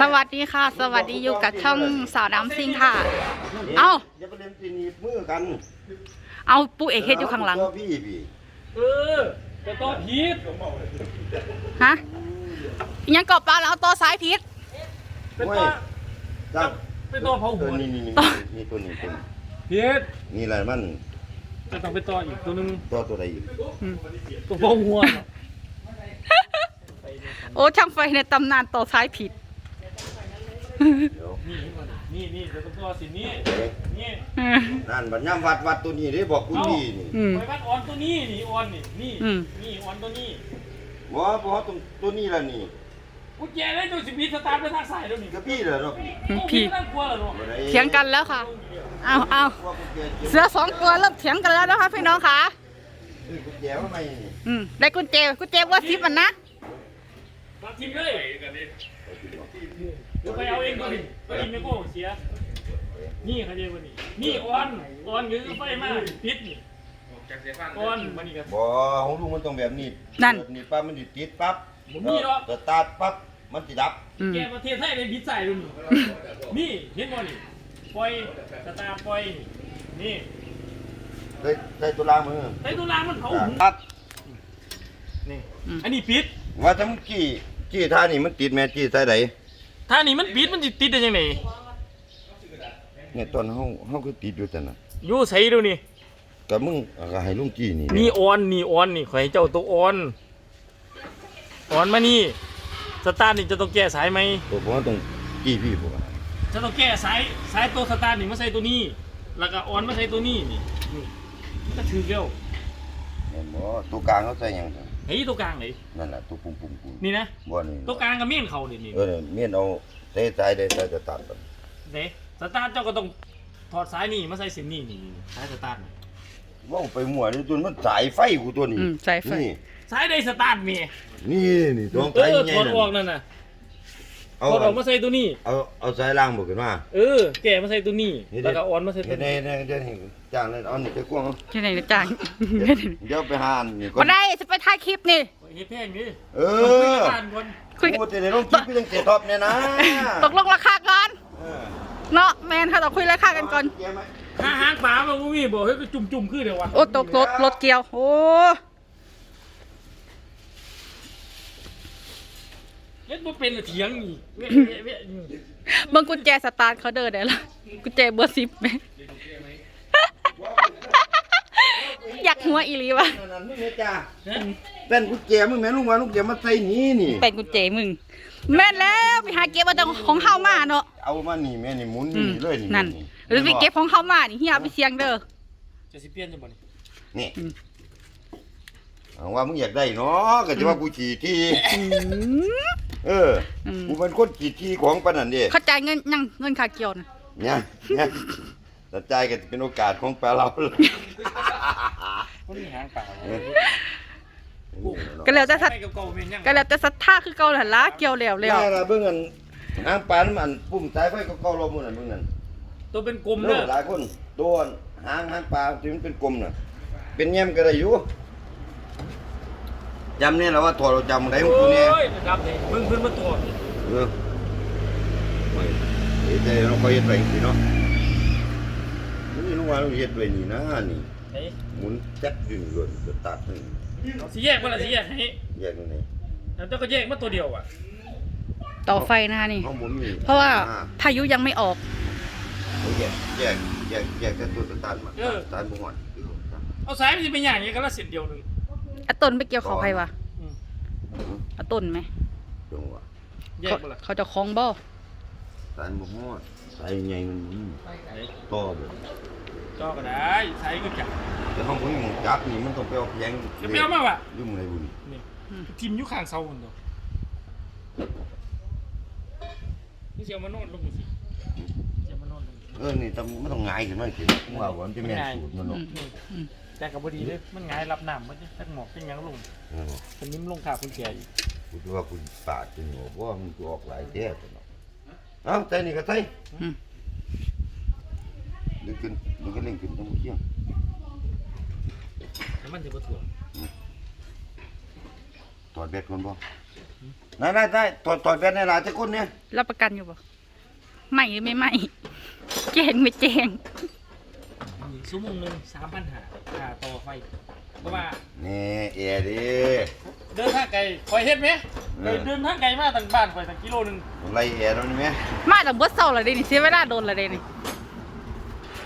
สวัสดีค่ะ สวัสดีอยู่กับช่องสาวน้ำซิงค่ะ เอ้า อย่าไปเล่นตีนีบมือกันเอาปูเอกเฮ็ดอยู่ข้างหลัง ตัวพี่พี่เออแต่ต้องพีดฮะอิหยังกอบปลาแล้วเอาตัวซ้ายพิษ เป็นโอ้ตัยวจับเป็นตัวเผาเอหัอวนี่นี่นี่นี่ตัวนี้ตัวนี้พีดนี่อะไรมันจะต้องเป็นตัวอีกตัวหนึงตัวตัวใดอีกตัวเผาหัว โอ้ช่างไฟในตำนานตัวซ้ายผิดเดี๋ยว นี่นี่นี่เดี๋ยวตัวสินี่เอ๊ะนี่นั่นบัดย่ำวัดวัดตัวนี้ได้บอกคุณพี่นี่อืมไปวัดออนตัวนี้นี่ออนนี่นี่อืมนี่ออนตัวนี้บ่บ่ตรงตัวนี้ล่ะนี่กูแย่ได้ตัวสิบีสตาร์ทไปทางซ้ายแล้วนี่ก็พี่เหรอเนาะพี่โอ้ไม่ต้องกลัวหรอกบ่ได้เถียงกันแล้วค่ะเอาเอาว่ากุญแจเก็บเสือสองตัวเริ่มเถียงกันแล้วนะคะพี่น้องค่ะนี่กุญแจว่าไม่นี่อืมได้กุญแจกุญแจว่าซิปมันนะมาทีมเลย เดี๋ยวไปเอาเองก็ดิไปอินไม่โก้เสีย นี่เขาเรียกว่านี่นี่ออนออนหรือไฟมาปิดนี่ออนมันนี่ก็บ่ของลุงมันต้องแบบนี้นั่น เปิดนี่ปั๊บมันสิติดปั๊บบ่มีหรอกสตาร์ทปั๊บมันสิดับ อืมแกประเทศไทยเป็นบิดใส่ดูนี่นี่เห็นบ่นี่ปล่อยสตาร์ปล่อยนี่ได้ได้ตัวล่างมือไอ้ตัวรางมันเผาหูตัดนี่อืมอันนี้ปิดว่าทั้งกี้กี้ท่านี่มันติดแม่จี้ใส่ใด ถ้านี่มันปิดมันสิติดได้ยังไงเนี่ยตอนเฮาเฮาคือติดอยู่แต่น่ะอยู่ใส่ดูนี่ก็มึงก็ให้ลุงจี้นี่นี่ออนนี่ออนนี่ขอให้เจ้าตัวออนออนมานี่สตาร์ทนี่จะต้องแก้สายไหมตัวผมว่าต้องจี้พี่ผมว่าจะต้องแก้สายสายตัวสตาร์ทนี่มาใส่ตัวนี้ แล้วก็ออนมาใส่ตัวนี้นี่นี่มันก็ถือเร็วแม่นบ่ตัวกลางเขาใส่หยังซั่นเฮ้ยตัวกลางไหนนั่นน่ะตัวปุ่มๆๆนี่นะบ่นี่ตัวกลางกับเมี่ยนเขานี่นี่เออเนี่ยเมียนเอาใส่สายได้ใส่จะตัดก่อนเด้สตาร์ทเจ้าก็ต้องถอดสายนี่มาใส่เส้นนี่นี่นี่สายสตาร์ทนี่เว้าไปมั่วนี่ตัวมันสายไฟกูตัวนี้อืมสายไฟ นี่สายใดสตาร์ทเมียนี่นี่ตัวเอไฟอใหญ่ถอดนั่ออกนนั่นน่ะ เอาถอดออกมาใส่ตัวนี้ เอาเอาสายล่างบ่ขึ้นมาเออ แกะมาใส่ตัวนี้แล้วก็ออนมาใส่ตัเฮ็วดได้นี้ได้ได้จ้างเลยเอานี่ไปกวางเอาที่ไหนนะจ้างเดี๋ยวเดี๋ยวไปหาอันนี่ก่อมานได้จะไปถ่ายคลิปนี่ เฮ็ดแพงนี่เอคุยอกับบ้านคนคุยกูจะได้ลงคลิปพี่ต้องเสียท็อปเนี่ยนะตกลงราคาก่อน เออเนาะแมนค่ะเราคุยราคากันก่อนเกียร์ไหมหาหางปลาบ่มีบ่เฮ้ยก็จุ่มๆคือเดี๋ยววะ โอ้ตกรถรถเกียว โอ้ เฮ็ดบ่เป็นเถียงอีกเว้ยเว้ยเว้ยเบิ่งกุญแจสตาร์ทเขาเดินได้ละกุญแจเบอร์สิบไหม อยากหัวอีหลีวะนั่นๆมึงเนี่ยจ้าฮะเป็นกุญแจมึงแม่ลูกมาลูกแกมาใส่นี่นี่ เป็นกุญแจมึง แม่นแล้วไปหาเก็บมาจากของเฮามาเนาะเอามานี่แม่นี่หมุนอืนี่มเลยนี่นั่นหรือไปเก็บของเฮามานี่เฮียเอาไปเสียงเด้อ จะสิเปลี่ยนจังบ่นี่นี่อืม เอาว่ามึงอยากได้เนาะก็จะว่ากูขี่ที่ อืม เอออืมกูเป็นคนขี่ที่ของปานนันเด้เข้าใจเงินยังเงินค่าเกี่ยวนะเนี่ยเนี่ยแต่ใจายก็เป็นโอกาสของปลาเราเลยคนมีหางปลาเออก็แล้วแต่สัตไปกับเก่าแม่นยังก็แล้วแต่ศรัทธาคือเก่าหั่นละเกี่ยวแล้วแล้วได้ละเบิ่งอันหางปลาน้ำมันปุ่มสายไฟก็เก่าเราหมื้อนั้นเบิ่งนั่น ตัวเป็นกลมเด้เด้ออหลายคนโดนหางหางปลาที่มันเป็นกลมน่ะเป็นแย้มก็ได้อยู่ จำเนี่ยแหละว่าถอดเราจำได้ของกูเนี่ยโอ้ยนะครับนี่มึงเพิ่นมาตัวนี่เออไม่เฮ็ดได้เราก็เฮ็ดไปสิเนาะนี่ลุงว่าเราเฮ็ดไว้นี่นะนี่เฮ้ยหมุนแจ๊กดึงหล่นจะตัดนี่สิแยกบ่ล่ะสิแยกให้แยกตรงนี้แล้วเจ้าก็แยกมาตัวเดียวอะต่อไฟนะคะนี่ห้องหมุนมีเพราะว่าอ่พายุยังไม่ออกแยกแยกแยกแยกแต่ตัวสตาร์ทมาเออสตาร์ทบ่ฮอดเอาสายมันสิเป็นอย่างนี้กันละเส้นเดียวหนึง อะต้นไปเกี่ยวเขาใครวะอืม อะต้นไหม จังหวะแยเขากบ่ล่ะเขาจะคล้องบ่สตาร์ทบ่ฮอดสายใหญ่มันหมุนต่อบ่จอก็ได้สายก็จับ แต่ห้องผมมันจับนี่มันต้องไปเอาแพงจะไปเอามาว่ะอยู่หมื้อไหนบุญนี่ทิมอยู่ข้างเสาพุ่นตัวนี่สิเอามานอนลงสิสิเอามานอนลงสิเออนี่ต้องมันต้องหงายขึ้นมาสิผมว่าว่ามันจะแม่นสูตรมันเนาะอืมอืม แต่กับบดีเลยมันหงายรับน้ำมันจะตั้งหมอกเป็นหยังลงเออเป็นนิ้มลงขาคุณแก่อยู่กูคิดว่ากูปาดจริงบ่ว่ามันกูออกหลายแท้ตัวเนาะเอ้าแต่นี่ก็ใส่อืมดึงขึ้นดึงขึ้นเร่งขึ้นต้องเที่ยงแล้วมันจะบ่ถ่วงถอดแบตก่อนบ่นายนายนายถอดถอดแว่นในหลานจะก้นเนี่ยรับประกันอยู่บ่ไม่หรือไม่ไม่แจ้งไม่แจ้ง ชั่วโมงหนึ่งสามพันหาค่าต่อไฟ เพราะว่านี่เอียดิเดินทางไกลคอยเฮ็ดไหมเคยเดินทางไกลมาตั้งบ้านคอยตั้งกิโลหนึงไรเอียตรงนี้ไหมมาแต่เบิดเศร้าเลยเด้นี่เสียเวลาโดนเลยเด้นี่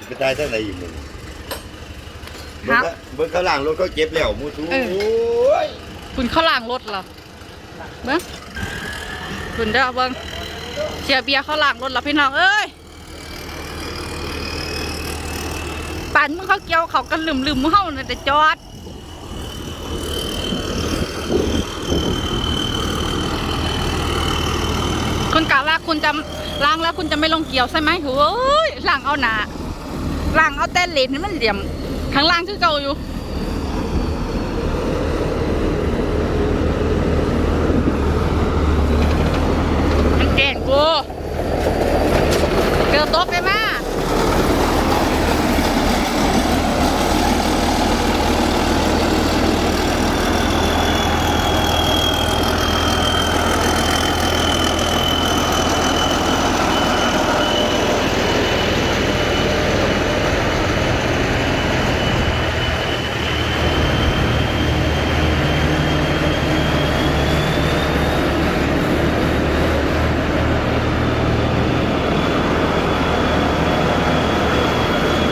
ไปตายทั้งไหนอีกเลยครัเบิ้บงก็เบิ้งข้างล่างรถเขาเจ็บแล้วมูทูเออโอ้ยคุณเข้าล่างรถเหรอเบิ้งคุณเด้อเบิ้งเชียร์เบียร์เข้าล่างรถแล้วพี่น้องเอ้ย ปันมึงเขาเกี่ยวเขากันลืมลืมมึงเฮาน่ะแต่จอดคุณกะว่าคุณจะล้างแล้วคุณจะไม่ลงเกี่ยวใช่ไหมโอ้ยล้างเอาหนาล้างเอาแต่เลนมันเหลี่ยมข้างล่างคือเก่าอยู่มันเก่งกูเกือบตกเลยมา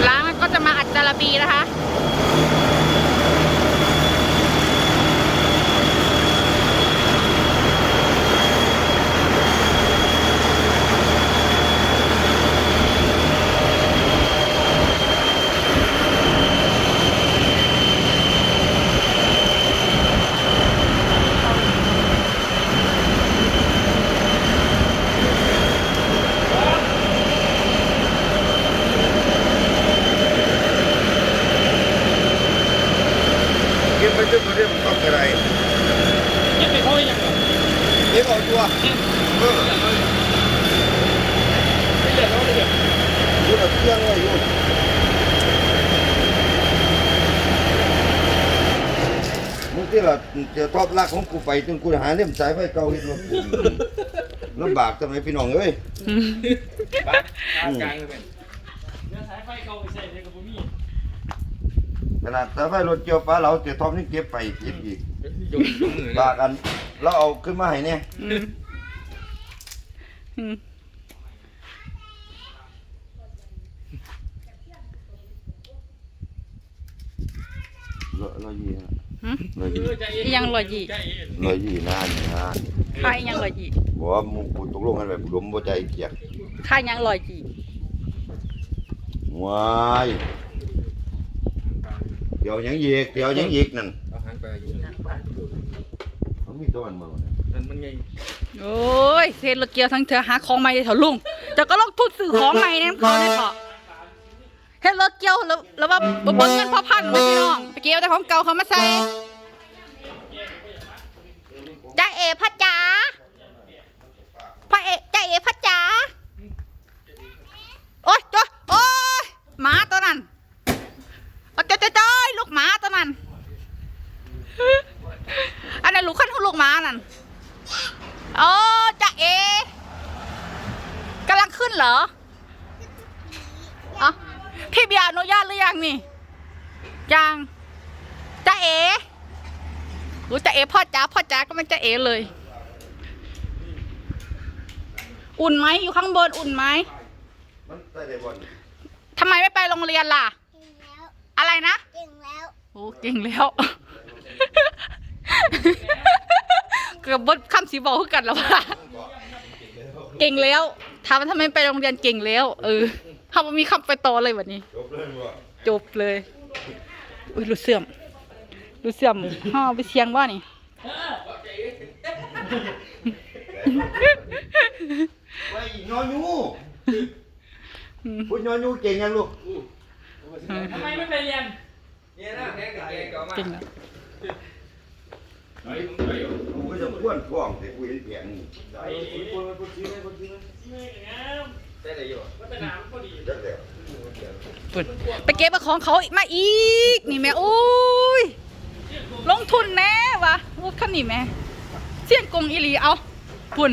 ล้างแล้วก็จะมาอัดจาระบีนะคะ เก็บไปจนตัวเรียกมันต้องอะไร เฮ็ดไปเขาอย่างเดียว เก็บเอาตัวเออไม่เหลือเขาเลยเดี๋ยวอยู่กับเครื่องไว้อยู่มึงที่ละจะทอบลากของกูไปจนกูหาเล่มสายไฟเก่าเห็นว่ากูลำบากทำไมพี่น้องเอ้ยบ้านกลางเลยเป็นเนื้อสายไฟเขาไปใส่ในกระปุกมีขนาดสายไฟรถเกี่ยวปลาเราจะทอบนี่เก็บไปเก็บอีกบากอัน เราเอาขึ้นมาให้เนี่ยอืมอืมร้อยร้อยยี่ฮะหึร้อยยี่อีหยังร้อยยี่ใจเย็นร้อยยี่นานนานค่ายยังลอยจีบอกว่ามึงกูตกลงกันแบบหลวมบ่ใจเกียกค่ายยังลอยจีว้ายเดี๋ยวยังยีกเดี๋ยวยังยีกนั่น เอาหางไปอยู่ มันมีตัวมันบ่เนี่ยนั่นมันไงโอ้ยเซนรถเกียวทั้งเธอหาของใหม่แถวลุงจะก็ลงทุนซื้อของใหม่เนี่ยเขาเนี่ยเถอะเฮ็ดรถเกียวแล้วแล้วว่าบ่เบิ่งเงินพ่อพันไหมพี่น้องไปเกี่ยวแต่ของเก่าเขามาใส่จ้าเอพ่อจ๋าพ่อเอจ้าเอพ่อจ๋าโอ๊ยจ้าโอ๊ยหมาตัวนั้นโอ๊ยจ้าจ้าจ้อยลูกหมาตัวนั้น อันนั้นลูกขั้นของลูกหมา นั่นโอ้จะเอกำลังขึ้นเหรออ๋อพี่เบียร์อนุญาตหรือยังนี่ยังจะเอรู้จะเอพ่อจ๋าพ่อจ๋าก็ไม่จะเอเลย อุ่นไหมอยู่ข้างบนอุ่นไหมมันได้ได้บ่นทำไมไม่ไปโรงเรียนล่ะเก่งแล้วอะไรนะเก่งแล้วโอ้เก่งแล้ว เกือบบดคำสีบอกคือกันแล้วว่าเก่งแล้วถามว่าทำไมไปโรงเรียนเก่งแล้ว เออเขาบ่มีคำไปต่อเลยวันนี้ จบเลยบ่จบเลยอุ้ยรู้เสื่อมรู้เสื่อมห่อไปเสียงว่านี่ไว้ยอยูพูดยอยูเก่งยังลูกทำไมไม่ไปเรียนเก่งแล้ว กูก็จะพ่วนพ่องแต่กูเห็นแผงนี่ไปได้เลยอยู่วัฒนามก็ดีจักแล้วปุ่นไปเก็บเอาของเขามาอีกนี่แม่โอ้ยลงทุนแน่วะรถคันนี้แม่สียงกงอีหลีเอาพุ่น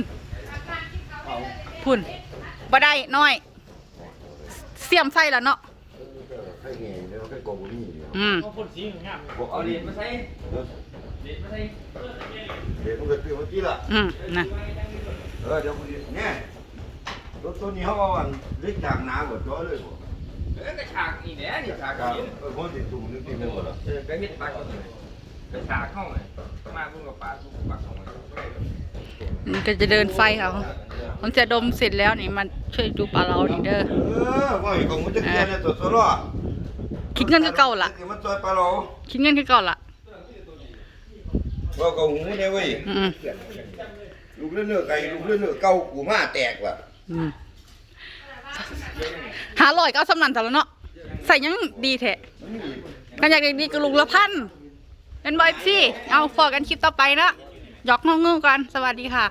เอาพุ่นบ่ได้น้อย เสียมไฟแล้วเนาะให้ไงเดี๋ยวให้กองบ่มีเดี๋ยวอืม เอาพ่นสีงามบอกเอาเอาเหรีดิยญมาใส่เดี๋ยว เหรียญมาใส่เดี๋ยวมันก็ตื่นเมื่อกี้ล่ะอืมนะเออเดี๋ยวกูดิเนี่ยรถตัวนี้เขาเอาอันเล็กจากน้ำหมดจ้อเลยบ่เออกระฉากนี่แหละนี่ฉากครับนี่เออผมติดตุ่มนึกติดหมดแล้วเออกระเฮ็ดปักเข้าเลยกระฉากเข้าเลยมาพุ่งกับปาพุ่งปักเข้ามามันก็จะเดินไฟเขามันจะดมเสร็จแล้วนี่มันช่วยดูปลาเรานี่เด้อเออว่าอีกของมันจะเกลียนเนี่ยตัวตัวรอดคิดเงินคือเก่าล่ะมันตัวปลาเราคิดเงินคือเก่าล่ะ ว่าเขาหูเนี่ยเว้ยอืมลูกเลือดไก่ลูกเลือดเก่ากูมาแตกว่ะอืมหาลอยก็เอาสำนันแต่ละเนาะใส่ยังดีแท้กันอยากได้ดีก็ลุงละพันเป็นบอยซี่เอาฟอกันคลิปต่อไปนะหยอกงงๆกันสวัสดีค่ะ